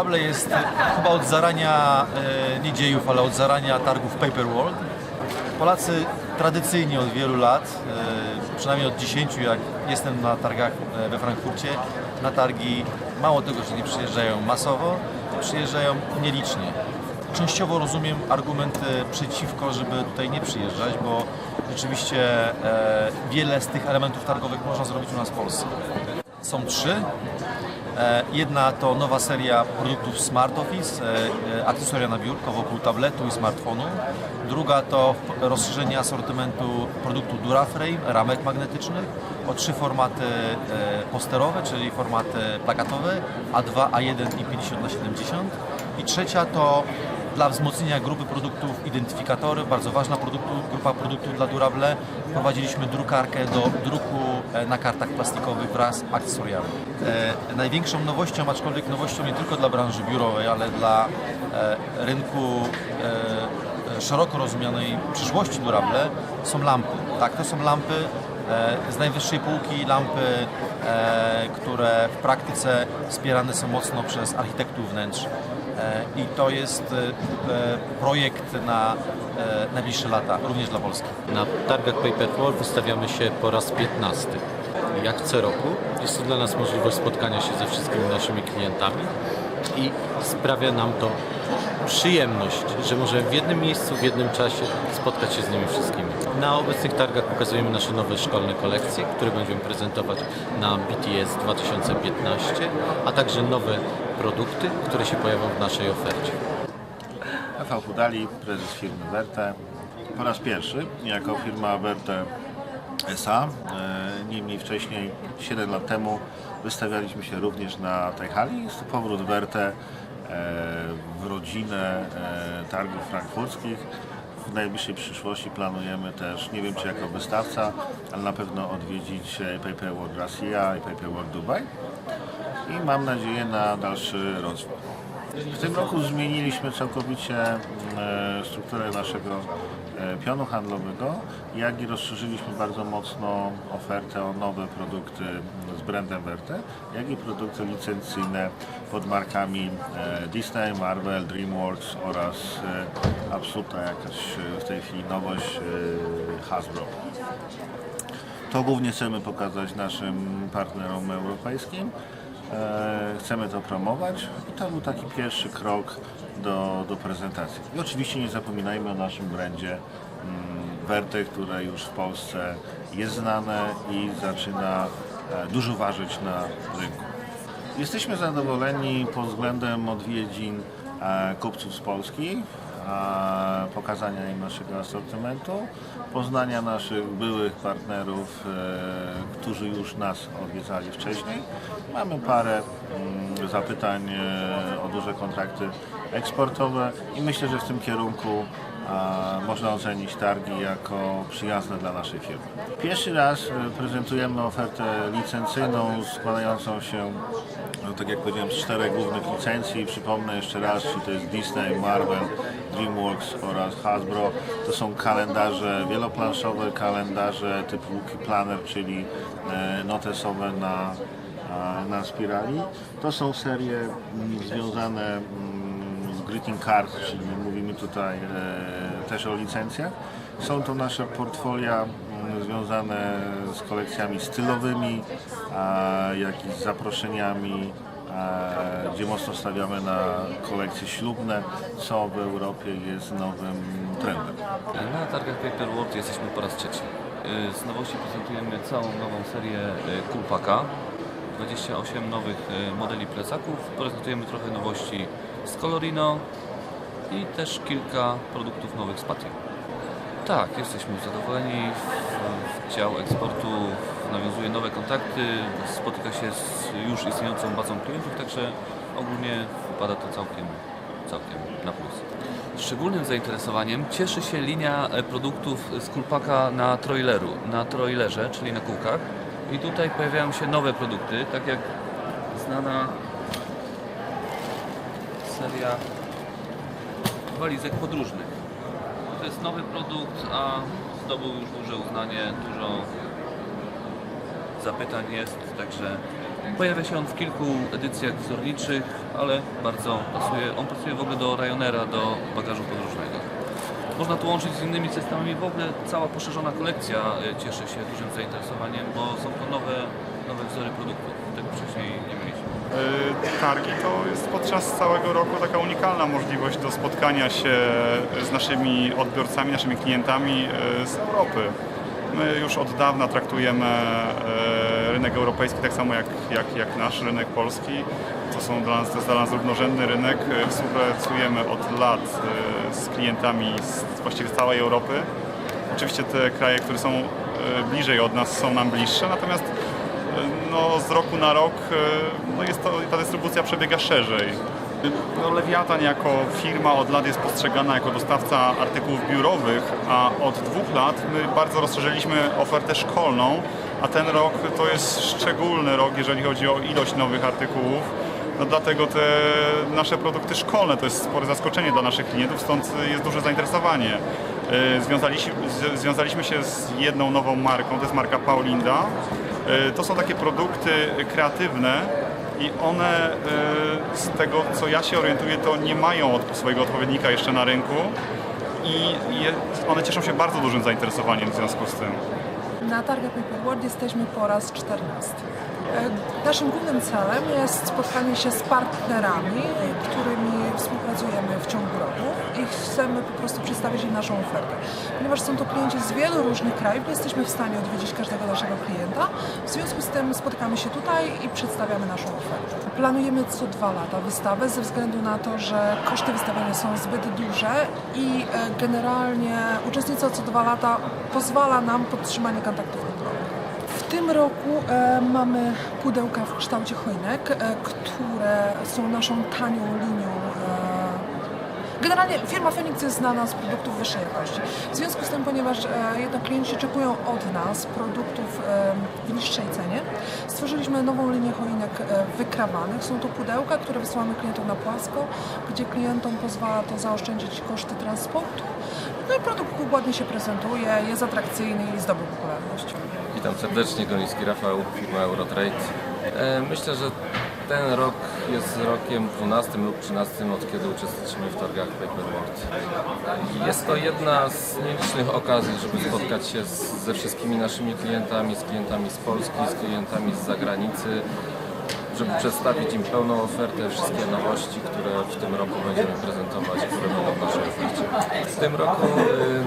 Durable jest e, chyba od zarania, e, nie dziejów, ale od zarania targów Paper World. Polacy tradycyjnie od wielu lat, e, przynajmniej od 10 jak jestem na targach we Frankfurcie, na targi mało tego, że nie przyjeżdżają masowo, przyjeżdżają nielicznie. Częściowo rozumiem argumenty przeciwko, żeby tutaj nie przyjeżdżać, bo rzeczywiście wiele z tych elementów targowych można zrobić u nas w Polsce. Są trzy. E, Jedna to nowa seria produktów Smart Office, e, e, akcesoria na biurko wokół tabletu i smartfonu. Druga to rozszerzenie asortymentu produktu Duraframe, ramek magnetycznych o trzy formaty posterowe, czyli formaty plakatowe A2, A1 i 50 na 70 I trzecia to dla wzmocnienia grupy produktów identyfikatory, bardzo ważna produktu, grupa produktów dla Durable, wprowadziliśmy drukarkę do druku e, na kartach plastikowych wraz z akcesoriami. E, największą nowością, aczkolwiek nowością nie tylko dla branży biurowej, ale dla e, rynku e, e, szeroko rozumianej przyszłości Durable są lampy. Tak, to są lampy e, z najwyższej półki, lampy, które w praktyce wspierane są mocno przez architektów wnętrz. E, I to jest e, e, projekt na najbliższe lata, również dla Polski. Na targach Paperwall wystawiamy się po raz 15. Jak co roku jest to dla nas możliwość spotkania się ze wszystkimi naszymi klientami i sprawia nam to przyjemność, że możemy w jednym miejscu, w jednym czasie spotkać się z nimi wszystkimi. Na obecnych targach pokazujemy nasze nowe szkolne kolekcje, które będziemy prezentować na BTS 2015, a także nowe produkty, które się pojawią w naszej ofercie. Rafał Hudali, prezes firmy Werte. Po raz pierwszy jako firma Werte SA. E, Niemniej wcześniej, 7 lat temu, wystawialiśmy się również na tej hali. Jest to powrót Werte e, w rodzinę e, targów frankfurckich. W najbliższej przyszłości planujemy też, nie wiem czy jako wystawca, ale na pewno odwiedzić e, Paper World Russia i Paper World Dubai. I mam nadzieję na dalszy rozwój. W tym roku zmieniliśmy całkowicie e, strukturę naszego e, pionu handlowego, jak i rozszerzyliśmy bardzo mocno ofertę o nowe produkty z brandem Werte, jak i produkty licencyjne pod markami e, Disney, Marvel, DreamWorks oraz absolutna jakaś w tej chwili nowość Hasbro. To głównie chcemy pokazać naszym partnerom europejskim. E, Chcemy to promować i to był taki pierwszy krok do, do prezentacji. I oczywiście nie zapominajmy o naszym brandzie mm, Werte, które już w Polsce jest znane i zaczyna e, dużo ważyć na rynku. Jesteśmy zadowoleni pod względem odwiedzin e, kupców z Polski, pokazania im naszego asortymentu, poznania naszych byłych partnerów, e, którzy już nas odwiedzali wcześniej. Mamy parę mm, zapytań e, o duże kontrakty eksportowe i myślę, że w tym kierunku można ocenić targi jako przyjazne dla naszej firmy. Pierwszy raz e, prezentujemy ofertę licencyjną składającą się, no, tak jak powiedziałem, z czterech głównych licencji. Przypomnę jeszcze raz, czy to jest Disney, Marvel, DreamWorks oraz Hasbro. To są kalendarze wieloplanszowe, kalendarze typu Lucky Planner, czyli e, notesowe na, na spirali. To są serie mm, związane mm, z greeting cards, czyli mówimy tutaj e, też o licencjach. Są to nasze portfolia mm, związane z kolekcjami stylowymi, jak i z zaproszeniami, gdzie mocno stawiamy na kolekcje ślubne, co w Europie jest nowym trendem. Na targach Paper World jesteśmy po raz trzeci. Y, Z nowości prezentujemy całą nową serię y, Kulpaka. 28 nowych y, modeli plecaków. Prezentujemy trochę nowości z Colorino i też kilka produktów nowych z Patio. Tak, jesteśmy zadowoleni. W- w Dział eksportu nawiązuje nowe kontakty, spotyka się z już istniejącą bazą klientów, także ogólnie wypada to całkiem, całkiem na plus. Szczególnym zainteresowaniem cieszy się linia produktów z Kulpaka na traileru, na trailerze, czyli na kółkach. I tutaj pojawiają się nowe produkty, tak jak znana seria walizek podróżnych. To jest nowy produkt, a zdobył już duże uznanie, dużo zapytań jest, także Pojawia się on w kilku edycjach wzorniczych, ale bardzo pasuje. On pasuje w ogóle do Ryanaira, do bagażu podróżnego. Można tu łączyć z innymi systemami. W ogóle cała poszerzona kolekcja y, cieszy się dużym zainteresowaniem, bo są to nowe, nowe wzory produktów. Tego wcześniej nie mieliśmy. Y, Targi to jest podczas całego roku taka unikalna możliwość do spotkania się z naszymi odbiorcami, naszymi klientami y, z Europy. My już od dawna traktujemy y, rynek europejski tak samo jak, jak, jak nasz rynek polski. To, są dla nas, to jest dla nas równorzędny rynek. Y, Współpracujemy od lat y, z klientami z właściwie całej Europy. Oczywiście te kraje, które są y, bliżej od nas są nam bliższe, natomiast no, z roku na rok e, no jest to, ta dystrybucja przebiega szerzej. No, Lewiatan jako firma od lat jest postrzegana jako dostawca artykułów biurowych, a od dwóch lat my bardzo rozszerzyliśmy ofertę szkolną, a ten rok to jest szczególny rok, jeżeli chodzi o ilość nowych artykułów. No dlatego te nasze produkty szkolne to jest spore zaskoczenie dla naszych klientów, stąd jest duże zainteresowanie. E, Związaliśmy, związaliśmy się z jedną nową marką, to jest marka Paulinda. E, To są takie produkty kreatywne i one e, z tego co ja się orientuję to nie mają swojego odpowiednika jeszcze na rynku i one cieszą się bardzo dużym zainteresowaniem w związku z tym. Na targach Paper World jesteśmy po raz 14. E, Naszym głównym celem jest spotkanie się z partnerami, którymi współpracujemy w ciągu roku i chcemy po prostu przedstawić im naszą ofertę. Ponieważ są to klienci z wielu różnych krajów, nie jesteśmy w stanie odwiedzić każdego naszego klienta. W związku z tym spotykamy się tutaj i przedstawiamy naszą ofertę. Planujemy co dwa lata wystawę ze względu na to, że koszty wystawiania są zbyt duże i e, generalnie uczestnictwo co dwa lata pozwala nam podtrzymanie kontaktów kontrolnych. Tym roku e, mamy pudełka w kształcie choinek, e, które są naszą tanią linią. E, generalnie firma Phoenix jest znana z produktów wyższej jakości. W związku z tym, ponieważ e, jednak klienci oczekują od nas produktów e, w niższej cenie, stworzyliśmy nową linię choinek e, wykrawanych. Są to pudełka, które wysyłamy klientom na płasko, gdzie klientom pozwala to zaoszczędzić koszty transportu. No i produkt ładnie się prezentuje, jest atrakcyjny i zdobył popularność. Witam serdecznie, Goniski Rafał, firma Eurotrade. E, Myślę, że ten rok jest rokiem 12 lub 13, od kiedy uczestniczymy w targach Paperworld. Jest to jedna z nielicznych okazji, żeby spotkać się ze wszystkimi naszymi klientami, z klientami z Polski, z klientami z zagranicy, żeby przedstawić im pełną ofertę, wszystkie nowości, które w tym roku będziemy prezentować, które będą w naszej ofercie. W tym roku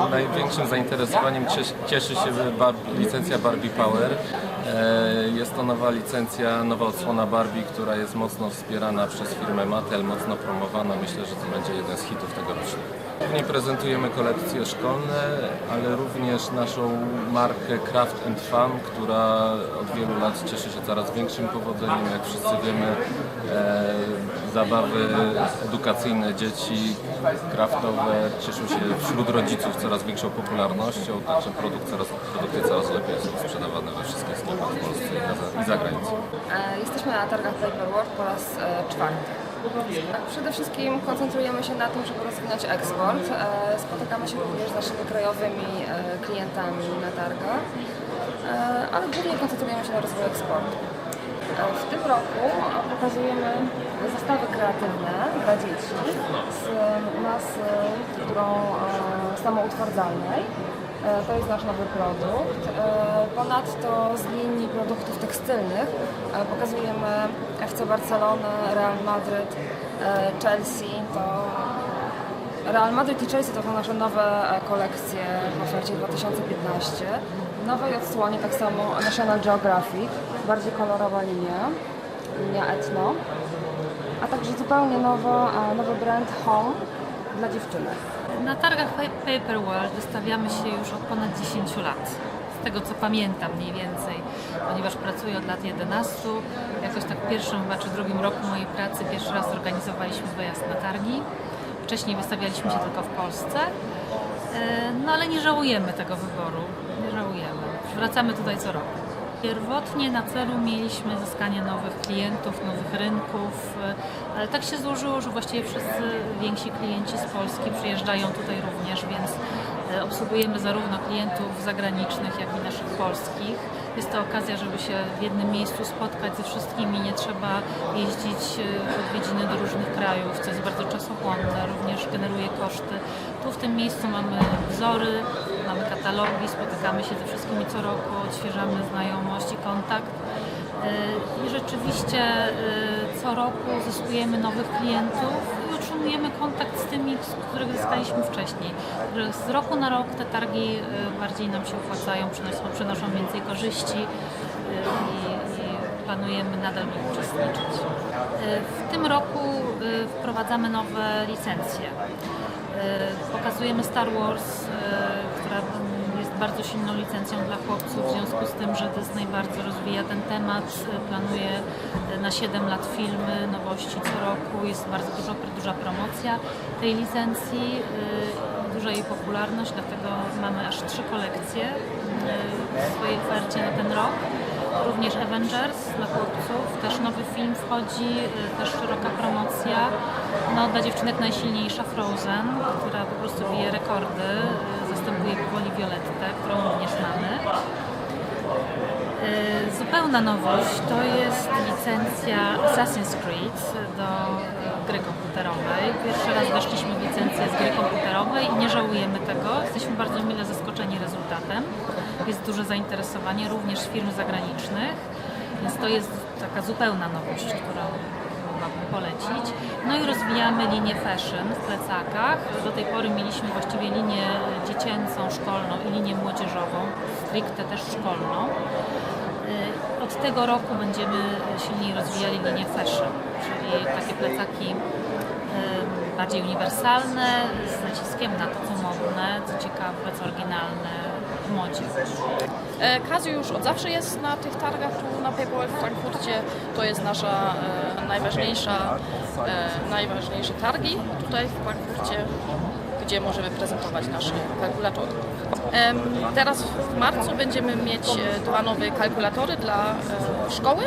y, największym zainteresowaniem cieszy, się Barbie, licencja Barbie Power. E, jest to nowa licencja, nowa odsłona Barbie, która jest mocno wspierana przez firmę Mattel, mocno promowana. Myślę, że to będzie jeden z hitów tegorocznych. Głównie prezentujemy kolekcje szkolne, ale również naszą markę Craft and Fun, która od wielu lat cieszy się coraz większym powodzeniem. Jak wszyscy wiemy, e, zabawy edukacyjne dzieci, craftowe cieszą się wśród rodziców coraz większą popularnością, także produkt coraz, produkty coraz lepiej są sprzedawane we wszystkich sklepach w Polsce i, za- i za granicą. E, Jesteśmy na targach Paperwork po raz e, czwarty. Przede wszystkim koncentrujemy się na tym, żeby rozwinąć eksport. E, Spotykamy się również z naszymi krajowymi e, klientami na targach, e, ale głównie koncentrujemy się na rozwoju eksportu. W tym roku pokazujemy zestawy kreatywne dla dzieci z masy, którą samoutwardzalnej. E, To jest nasz nowy produkt. E, Ponadto z linii produktów tekstylnych e, pokazujemy FC Barcelonę, Real Madryt, Chelsea. To Real Madrid i Chelsea to są nasze nowe kolekcje w ofercie 2015. W nowej odsłonie tak samo National Geographic, bardziej kolorowa linia, linia Etno, a także zupełnie nowa, e, nowy brand Home dla dziewczynek. Na targach Pa- Paper World wystawiamy się już od ponad 10 lat. Z tego co pamiętam mniej więcej, ponieważ pracuję od lat 11. Jakoś tak w pierwszym chyba czy drugim roku mojej pracy pierwszy raz organizowaliśmy wyjazd na targi. Wcześniej wystawialiśmy się tylko w Polsce. E, No ale nie żałujemy tego wyboru. Nie żałujemy. Wracamy tutaj co roku. Pierwotnie na celu mieliśmy zyskanie nowych klientów, nowych rynków, e, ale tak się złożyło, że właściwie wszyscy więksi klienci z Polski przyjeżdżają tutaj również, więc e, obsługujemy zarówno klientów zagranicznych, jak i naszych polskich. Jest to okazja, żeby się w jednym miejscu spotkać ze wszystkimi. Nie trzeba jeździć e, w odwiedziny do różnych krajów, co jest bardzo czasochłonne, również generuje koszty. Tu w tym miejscu mamy wzory, mamy katalogi, spotykamy się ze wszystkimi co roku, odświeżamy znajomość i kontakt. E, I rzeczywiście e, co roku zyskujemy nowych klientów i utrzymujemy kontakt z tymi, z których zyskaliśmy wcześniej. Z roku na rok te targi e, bardziej nam się opłacają, przynoszą, przynoszą więcej korzyści i, planujemy nadal w nich uczestniczyć. W tym roku wprowadzamy nowe licencje. E, Pokazujemy Star Wars, e, która jest bardzo silną licencją dla chłopców, w związku z tym, że Disney bardzo rozwija ten temat, e, planuje na 7 lat filmy, nowości co roku, jest bardzo dużo, duża promocja tej licencji, duża jej popularność, dlatego mamy aż trzy kolekcje w swojej ofercie na ten rok. Również Avengers dla chłopców, też nowy film wchodzi, y, też szeroka promocja. No, dla dziewczynek najsilniejsza Frozen, która po prostu bije rekordy, y, zastępuje powoli Violettę, którą również mamy. Y, Zupełna nowość to jest licencja Assassin's Creed do gry komputerowej. Pierwszy raz weszliśmy w licencję z gry komputerowej i nie żałujemy tego. Jesteśmy bardzo mile zaskoczeni rezultatem. Jest duże zainteresowanie również firm zagranicznych, więc to jest taka zupełna nowość, którą mogłabym polecić. No i rozwijamy linię fashion w plecakach. Do tej pory mieliśmy właściwie linię dziecięcą, szkolną i linię młodzieżową, stricte też szkolną. Y, Od tego roku będziemy silniej rozwijali linię fashion, czyli takie plecaki y, bardziej uniwersalne, z naciskiem na to, co modne, co ciekawe, co oryginalne w modzie. Kazu już od zawsze jest na tych targach tu na Paperwell w Frankfurcie. To jest nasza e, najważniejsza, e, najważniejsze targi tutaj w Frankfurcie, gdzie możemy prezentować nasze kalkulatory. Teraz w marcu będziemy mieć e, dwa nowe kalkulatory dla szkoły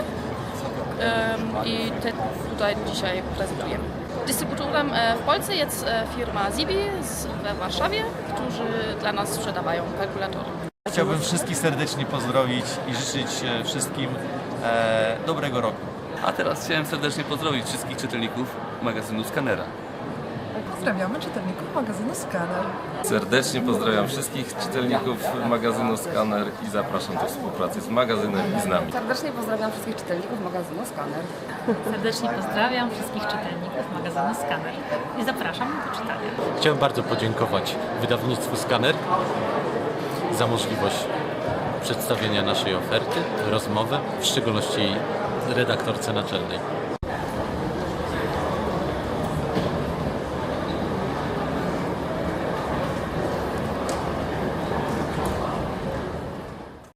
i te tutaj dzisiaj prezentujemy. Dystrybutorem e, w Polsce jest e, firma Zibi z- we Warszawie, którzy dla nas sprzedawają kalkulatory. Chciałbym wszystkich serdecznie pozdrowić i życzyć e, wszystkim e, dobrego roku. A teraz chciałem serdecznie pozdrowić wszystkich czytelników magazynu Skanera. Pozdrawiamy czytelników magazynu Scanner. Serdecznie pozdrawiam wszystkich czytelników magazynu Scanner i zapraszam do współpracy z magazynem i z nami. Serdecznie pozdrawiam wszystkich czytelników magazynu Scanner. Serdecznie pozdrawiam wszystkich czytelników magazynu Scanner i zapraszam do czytania. Chciałem bardzo podziękować wydawnictwu Scanner za możliwość przedstawienia naszej oferty, rozmowy, w szczególności redaktorce naczelnej.